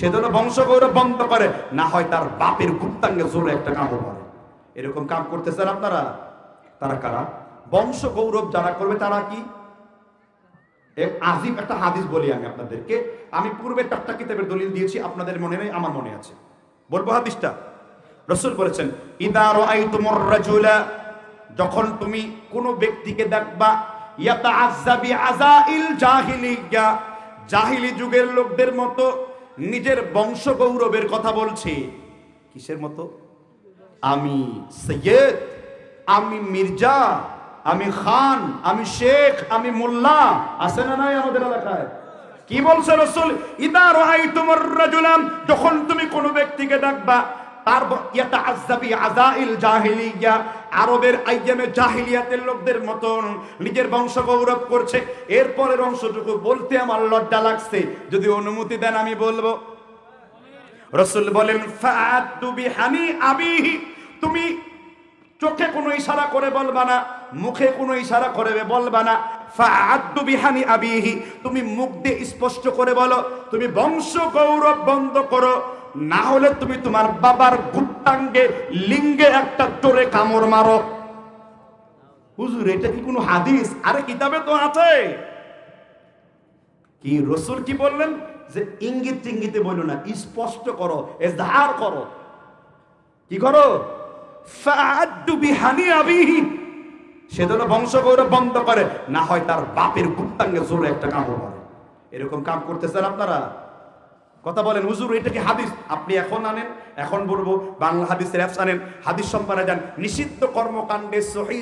সেজন্য বংশগৌরব বন্ধ করে, না হয় তার বাপের গুপ্তাঙ্গে জোরে একটা কামড় মারে এরকম কাম করতেছেন আপনারা? তারা কারা? বংশ গৌরব যারা করবে তারা কি? আজিব একটা হাদিস বলি আমি আপনাদেরকে। আমি পূর্বে চারটা কিতাবের দলিল দিয়েছি, আপনাদের মনে নেই, আমার মনে আছে। বলব হাদিসটা। রসুল বলেছেন ইদার আই তোমার রাজুলা যখন তুমি কোন ব্যক্তিকে দেখবা ইয়াতাআজ্জাবি আযাইল জাহিলিয়া জাহিলি যুগের লোকদের মতো নিজের বংশ গৌরবের কথা বলছে। কিসের মতো? আমি সৈয়দ, আমি মির্জা, আমি খান, আমি শেখ, আমি মোল্লা। আছে না নাই আমাদের এলাকায়? কি বলছে রসুল? ইদা রাই তোমার রাজুলাম, যখন তুমি কোনো ব্যক্তিকে ডাকবা তার ইয়াতা আজাবি আজাইল জাহিলিয়া আরবের আইয়ামে জাহিলিয়াতের লোকদের মতন নিজের বংশ গৌরব করছে। এরপরের অংশটুকু বলতে আমার লজ্জা লাগছে। যদি অনুমতি দেন আমি বলব। রসুল বলেন বিহানি আবিহি। তুমি চোখে কোনো ইশারা করে বলবা না, মুখে কোনো ইশারা করে বলবা না। বিহানি আবিহি। তুমি মুখ দিয়ে স্পষ্ট করে বলো। তুমি বংশ গৌরব বন্ধ করো। না হলে তুমি তোমার বাবার গুপ্তাঙ্গে লিঙ্গে একটা জোরে কামড় মারো। হুজুর, এটা কি কোনো হাদিস? আরে কিতাবে তো আছে। কি রসুল কি বললেন? যে ইঙ্গিত টিঙ্গিতে বলো না, স্পষ্ট করো, এজহার করো। কি করো? আবিহি। সেজন্য বংশ গৌরব বন্ধ করে, না হয় তার বাপের গুপ্তাঙ্গে জোরে একটা কামড় মারে। এরকম কাম করতেছেন আপনারা? কথা বলেন, হুজুর, এটা কি হাদিস? আপনি এখন আনেন, এখন বলব, বাংলা হাদিসের অ্যাপস আনেন, হাদিস সম্পাদনা যান নিষিদ্ধ কর্মকাণ্ডে সহি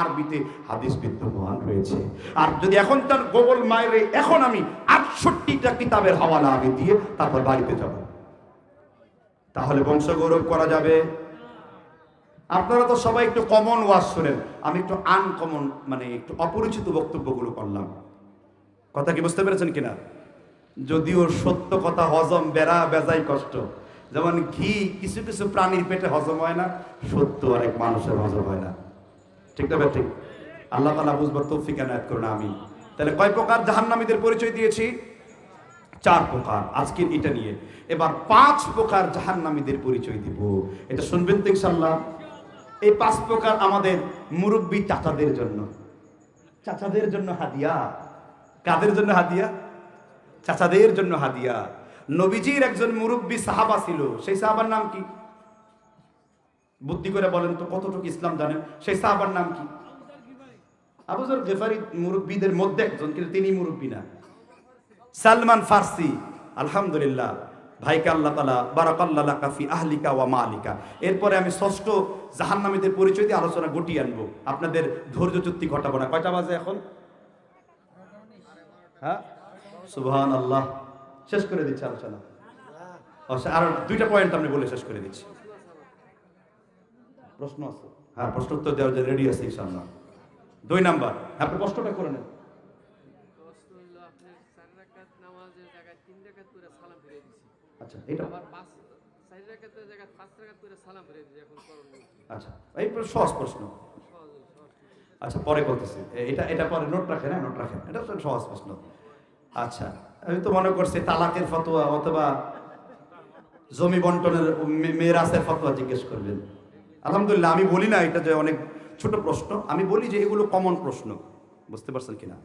আরবিতে হাদিস বিদ্যমান রয়েছে। আর যদি এখন তার গোবল মায়ের এখন আমি আটষট্টিটা কিতাবের হাওয়ালা আমি দিয়ে তারপর বাড়িতে যাব। তাহলে বংশ গৌরব করা যাবে? আপনারা তো সবাই একটু কমন ওয়াজ শোনেন। আমি একটু আনকমন মানে একটু অপরিচিত বক্তব্যগুলো করলাম। কথা কি বুঝতে পেরেছেন কিনা? যদিও সত্য কথা হজম, বেড়া বেজাই কষ্ট। যেমন ঘি, কিছু কিছু প্রাণীর পেটে হজম হয় না, সত্য অনেক মানুষের হজম হয় না। ঠিক না ঠিক আল্লাহ তালা বুঝবার তৌফিক এনায়ত করুন আমি তাহলে কয় প্রকার জাহান্নামীদের পরিচয় দিয়েছি? চার প্রকার, আজকের এটা নিয়ে। এবার পাঁচ প্রকার জাহান্নামীদের পরিচয় দিব। এটা শুনবেন তো ইনশাল্লাহ এই পাঁচ প্রকার আমাদের মুরব্বী চাচাদের জন্য। চাচাদের জন্য হাদিয়া। কাদের জন্য হাদিয়া? চাচাদের জন্য হাদিয়া। নবীজির একজন মুরব্বী সাহাবা ছিল। সেই সাহাবার নাম কি? বুদ্ধি করে বলেন তো, কতটুকু ইসলাম জানেন? সেই সাহাবার নাম কি? আবুজর গেফারি মুরব্বীদের মধ্যে একজন, কিন্তু তিনি মুরব্বী না। সালমান ফার্সি, আলহামদুলিল্লাহ। ভাইকে আল্লাহ তালা বারাকাল্লাহ কাফি আহলিকা ওয়া মালিকা। এরপরে আমি ষষ্ঠ জাহান্নামীদের পরিচয় দিয়ে আলোচনা গুটিয়ে আনব। আপনাদের ধৈর্য চুক্তি ঘটাবো না। কয়টা বাজে এখন? হ্যাঁ? সুবহান আল্লাহ শেষ করে দিচ্ছি আলোচনা। আচ্ছা, আর দুইটা পয়েন্ট আমি বলে শেষ করে দিচ্ছি। প্রশ্ন আছে? হ্যাঁ প্রশ্ন উত্তর দেওয়ার জন্য রেডি আছে ইনশাআল্লাহ। দুই নাম্বার। আপনি প্রশ্নটা করে নেন। আপনি আচ্ছা এটা? আচ্ছা এই সহজ প্রশ্ন। আচ্ছা পরে বলতেছি। এটা এটা পরে নোট রাখেন হ্যাঁ নোট রাখেন। এটা সহজ প্রশ্ন। আচ্ছা আমি তো মনে করছি তালাকের ফতোয়া অথবা জমি বন্টনের মেয়েরাসের ফতোয়া জিজ্ঞেস করবেন। আলহামদুলিল্লাহ, আমি বলি না, এটা যে অনেক ছোট প্রশ্ন, আমি বলি যে এগুলো কমন প্রশ্ন, বুঝতে পারছেন কিনা?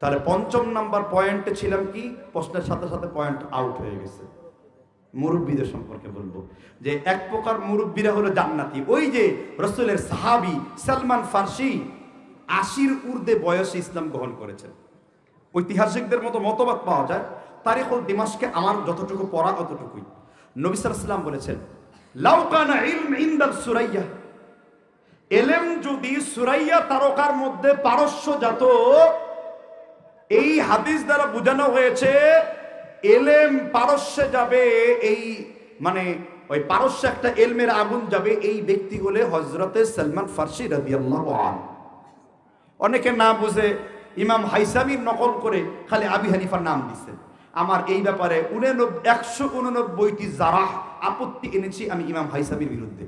তাহলে পঞ্চম নাম্বার পয়েন্টে ছিলাম কি? প্রশ্নের সাথে সাথে পয়েন্ট আউট হয়ে গেছে। মুরব্বীদের সম্পর্কে বলব। যে এক প্রকার মুরব্বীরা হলো জান্নাতি। ওই যে রসুলের সাহাবি সালমান ফার্সি আশির ঊর্ধ্বে বয়সে ইসলাম গ্রহণ করেছেন। ঐতিহাসিকদের মতো মতবাদ পাওয়া যায়। তারিখুল দিমাসকে আমার যতটুকু পড়া, অতটুকুই। নবী সাল্লাম বলেছেন লাউকানা ইলম ইন্দাল সুরাইয়া। এলেম যদি সুরাইয়া তারকার মধ্যে পারস্য জাত, এই হাদিস দ্বারা বোঝানো হয়েছে, এলেম পারস্যে যাবে, এই মানে ওই পারস্য একটা এলমের আগুন যাবে, এই ব্যক্তি হলে হজরতে সালমান ফার্সি রাদিয়াল্লাহু আনহু। অনেকে না বুঝে ইমাম হাইসামির নকল করে খালি আবি হানিফার নাম দিছে। আমার এই ব্যাপারে উননব্বই একশো উননব্বইটি জারাহ আপত্তি এনেছি আমি ইমাম হাইসামির বিরুদ্ধে।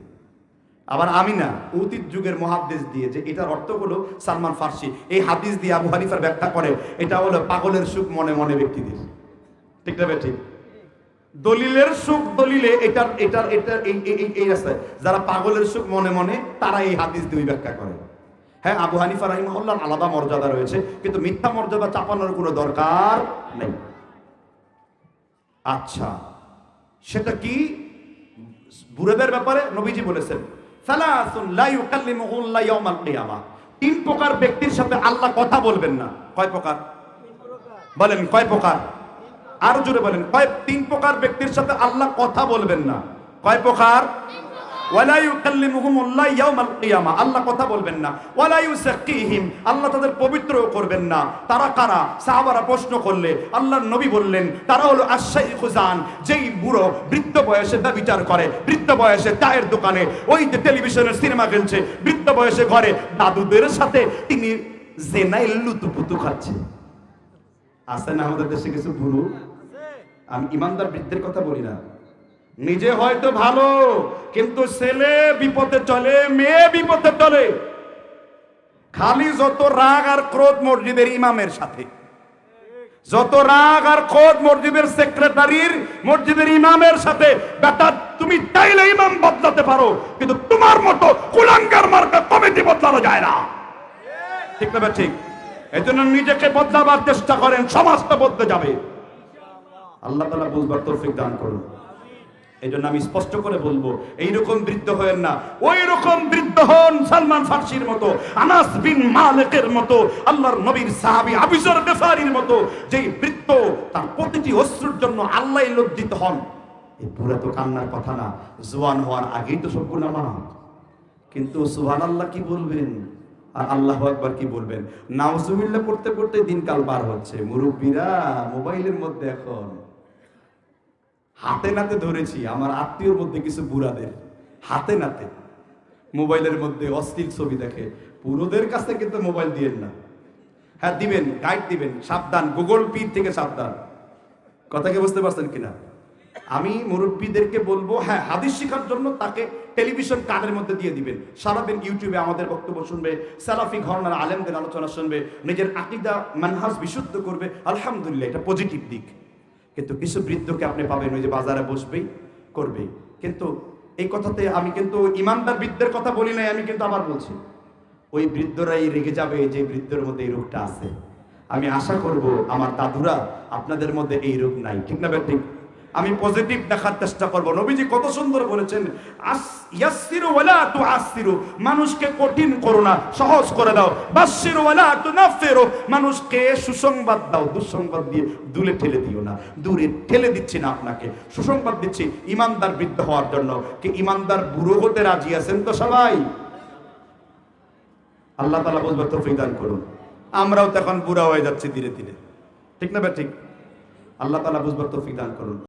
আবার আমি না অতীত যুগের মহাদ্দেশ দিয়ে যে এটার অর্থ হলো সালমান ফার্সি। এই হাদিস দিয়ে আবু হানিফার ব্যাখ্যা করে, এটা হলো পাগলের সুখ মনে মনে ব্যক্তিদের। ঠিক না ঠিক দলিলের সুখ দলিলে এটার এটার এটার এই রাস্তায় যারা পাগলের সুখ মনে মনে, তারা এই হাদিস দুই ব্যাখ্যা করে। হ্যাঁ আবু হানিফা রাহিমাহুল্লাহর আলাদা মর্যাদা রয়েছে, কিন্তু মিথ্যা মর্যাদা চাপানোর কোনো দরকার নেই। আচ্ছা সেটা কি? বুড়েদের ব্যাপারে নবীজি বলেছেন তিন প্রকার ব্যক্তির সাথে আল্লাহ কথা বলবেন না। কয় প্রকার? বলেন, কয় প্রকার? আর জোরে বলেন, কয় তিন প্রকার ব্যক্তির সাথে আল্লাহ কথা বলবেন না। কয় প্রকার? কথা বলবেন না। তাদের পবিত্র করবেন না। তারা কারা? প্রশ্ন করলে নবী বললেন, তারা করে। বয়সে চায়ের দোকানে, ওই যে টেলিভিশনের সিনেমা খেলছে। বয়সে ঘরে দাদুদের সাথে তিনি খাচ্ছে। না আমাদের দেশে কিছু বুড়ো আমি ইমানদার বৃদ্ধের কথা বলি না। নিজে হয়তো ভালো, কিন্তু ছেলে বিপদে চলে, মেয়ে বিপদে চলে। খালি যত রাগ আর ক্রোধ মসজিদের ইমামের সাথে। যত রাগ আর ক্রোধ মসজিদের সেক্রেটারির, মসজিদের ইমামের সাথে। বেটা, তুমি চাইলে ইমাম বদলাতে পারো, কিন্তু তোমার মতো কুলাঙ্গার মার্কা কমিটি বদলানো যায় না। ঠিক না ঠিক? এই জন্য নিজেকে বদলাবার চেষ্টা করেন, সমাজটা বদলে যাবে। আল্লাহ তালা বুঝবার তৌফিক দান করুন। এই জন্য আমি স্পষ্ট করে বলব, এইরকম বৃদ্ধ হয়েন না। ওই রকম বৃদ্ধ হন সালমান ফার্সির মতো, আনাস বিন মালিকের মতো, আল্লাহর নবীর সাহাবী আবিসর বেফারির মতো, যেই বৃদ্ধ তার প্রতিটি অশ্রুর জন্য আল্লাহ লজ্জিত হন। এই পুরা তো কান্নার কথা না, জোয়ান হওয়ার আগেই তো সব গুনাহ কিন্তু সুবহান আল্লাহ কি বলবেন? আর আল্লাহ একবার কি বলবেন? নাও নাউজুবিল্লাহ পড়তে পড়তে দিনকাল পার হচ্ছে। মুরব্বীরা মোবাইলের মধ্যে এখন হাতে নাতে ধরেছি, আমার আত্মীয়র মধ্যে কিছু বুড়াদের। হাতে নাতে। মোবাইলের মধ্যে অশ্লীল ছবি দেখে। পুরোদের কাছে কিন্তু মোবাইল দিয়েন না। হ্যাঁ দিবেন গাইড দিবেন, সাবধান, গুগল পি থেকে সাবধান। কথা কি বুঝতে পারছেন কিনা? আমি মুরব্বীদেরকে বলব হ্যাঁ হাদিস শেখার জন্য তাকে টেলিভিশন কানের মধ্যে দিয়ে দিবেন? সারাদিন ইউটিউবে আমাদের বক্তব্য শুনবে সালাফি ঘরনার আলেমদের আলোচনা শুনবে, নিজের আকিদা, মানহাজ বিশুদ্ধ করবে। আলহামদুলিল্লাহ, এটা পজিটিভ দিক। কিন্তু কিছু বৃদ্ধকে আপনি পাবেন, ওই যে বাজারে বসবেই করবে কিন্তু এই কথাতে আমি কিন্তু ইমানদার বৃদ্ধের কথা বলি নাই, আমি কিন্তু আবার বলছি। ওই বৃদ্ধরাই রেগে যাবে, যে বৃদ্ধের মধ্যে এই রোগটা আছে। আমি আশা করব, আমার দাদুরা আপনাদের মধ্যে এই রোগ নাই। ঠিক না ঠিক? আমি পজিটিভ দেখার চেষ্টা করব। নবীজি কত সুন্দর বলেছেন মানুষকে কঠিন করো না, সহজ করে দাও। তুনাফিরু মানুষকে সুসংবাদ দাও, দুঃসংবাদ দিয়ে দূরে ঠেলে দিও না। দূরে ঠেলে দিচ্ছি না আপনাকে। সুসংবাদ দিচ্ছি ইমানদার বৃদ্ধ হওয়ার জন্য। কি ইমানদার বুড়ো হতে রাজি আছেন তো সবাই? আল্লাহ তালা বুঝবার তৌফিক দান করুন। আমরাও তো এখন বুড়া হয়ে যাচ্ছি ধীরে ধীরে। ঠিক না ভাই? ঠিক। আল্লাহ তালা বুঝবার তৌফিক দান করুন।